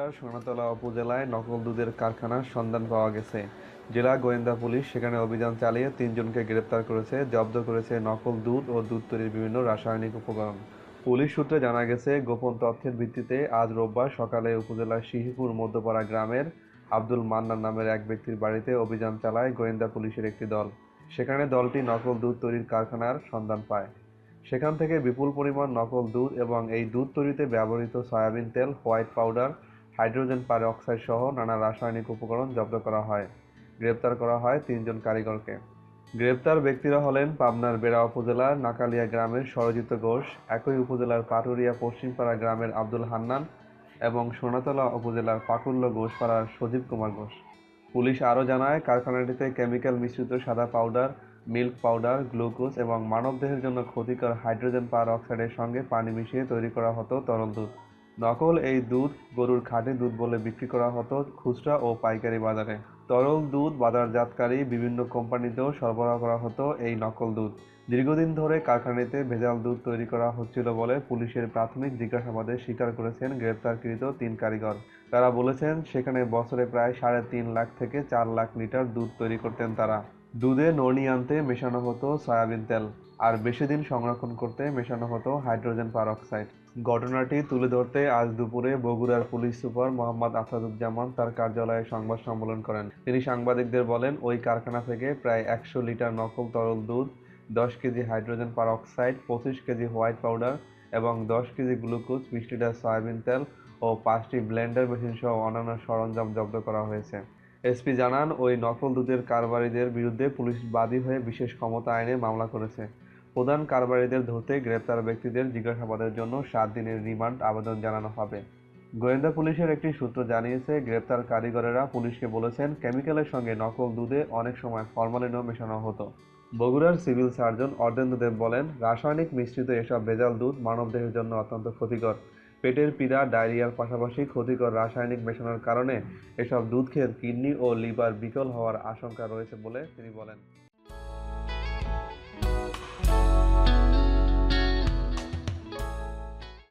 বগুড়ার সোনাতলা উপজেলায় নকল দুধের কারখানার সন্ধান পাওয়া গেছে। জেলা গোয়েন্দা পুলিশ সেখানে অভিযান চালিয়ে তিনজনকে গ্রেপ্তার করেছে, জব্দ করেছে নকল দুধ ও দুধ তৈরির বিভিন্ন রাসায়নিক উপকরণ। পুলিশ সূত্রে জানা গেছে, গোপন তথ্যের ভিত্তিতে আজ রোববার সকালে উপজেলার শিহিপুর মধ্যপাড়া গ্রামের আব্দুল মান্নান নামের এক ব্যক্তির বাড়িতে অভিযান চালায় গোয়েন্দা পুলিশের একটি দল। সেখানে দলটি নকল দুধ তৈরির কারখানার সন্ধান পায়। সেখান থেকে বিপুল পরিমাণ নকল দুধ এবং এই দুধ তৈরিতে ব্যবহৃত সয়াবিন তেল, হোয়াইট পাউডার হাইড্রোজেন পারঅক্সাইড সহ নানা রাসায়নিক উপকরণ জব্দ করা হয়। গ্রেপ্তার করা হয় তিনজন কারিগরকে। গ্রেপ্তার ব্যক্তিরা হলেন পাবনার বেড়া উপজেলার নাকালিয়া গ্রামের সরজিৎ ঘোষ, একই উপজেলার পাটুরিয়া পশ্চিমপাড়া গ্রামের আব্দুল হান্নান এবং সোনাতলা উপজেলার পাকুল্য ঘোষপাড়ার সজীব কুমার ঘোষ। পুলিশ আরও জানায়, কারখানাটিতে কেমিক্যাল মিশ্রিত সাদা পাউডার, মিল্ক পাউডার, গ্লুকোজ এবং মানবদেহের জন্য ক্ষতিকর হাইড্রোজেন পার অক্সাইডের সঙ্গে পানি মিশিয়ে তৈরি করা হতো তরল দুধ। নকল এই দুধ গরুর খাঁটি দুধ বলে বিক্রি করা হতো খুচরা ও পাইকারি বাজারে। তরল দুধ বাজারজাতকারী বিভিন্ন কোম্পানিতেও সরবরাহ করা হতো এই নকল দুধ। দীর্ঘদিন ধরে কারখানাতে ভেজাল দুধ তৈরি করা হচ্ছিল বলে পুলিশের প্রাথমিক জিজ্ঞাসাবাদে স্বীকার করেছেন গ্রেপ্তারকৃত তিন কারিগর। তারা বলেছেন, সেখানে বছরে প্রায় সাড়ে তিন লাখ থেকে চার লাখ লিটার দুধ তৈরি করতেন তারা। দুধে ননি আনতে মেশানো হতো সয়াবিন তেল। আর বেশি দিন সংরক্ষণ করতে মেশানো হতো হাইড্রোজেন পারঅক্সাইড ঘটনাটি তুলে ধরতে আজ দুপুরে বগুড়ার পুলিশ সুপার মোহাম্মদ আসাদুজ্জামান তার কার্যালয়ে সংবাদ সম্মেলন করেন। তিনি সাংবাদিকদের বলেন, ওই কারখানা থেকে প্রায় একশো লিটার নকল তরল দুধ, দশ কেজি হাইড্রোজেন পারঅক্সাইড পঁচিশ কেজি হোয়াইট পাউডার এবং দশ কেজি গ্লুকোজ, বিশ লিটার সয়াবিন তেল ও পাঁচটি ব্লেন্ডার মেশিন সহ অন্যান্য সরঞ্জাম জব্দ করা হয়েছে। এসপি জানান, ওই নকল দুধের কারবারিদের বিরুদ্ধে পুলিশ বাদী হয়ে বিশেষ ক্ষমতা আইনে মামলা করেছে। প্রধান কারবারিদের ধরতে গ্রেপ্তার ব্যক্তিদের জিজ্ঞাসাবাদের জন্য সাত দিনের রিমান্ড আবেদন জানানো হবে। গোয়েন্দা পুলিশের একটি সূত্র জানিয়েছে, গ্রেপ্তার কারিগরেরা পুলিশকে বলেছেন, কেমিক্যালের সঙ্গে নকল দুধে অনেক সময় ফরমালিনও মেশানো হতো। বগুড়ার সিভিল সার্জন অর্ধেন্দু দেব বলেন, রাসায়নিক মিশ্রিত এসব ভেজাল দুধ মানবদেহের জন্য অত্যন্ত ক্ষতিকর। পেটের পীড়া, ডায়রিয়ার পাশাপাশি ক্ষতিকর রাসায়নিক মেশানোর কারণে এসব দুধ খেয়ে কিডনি ও লিভার বিকল হওয়ার আশঙ্কা রয়েছে বলে তিনি বলেন।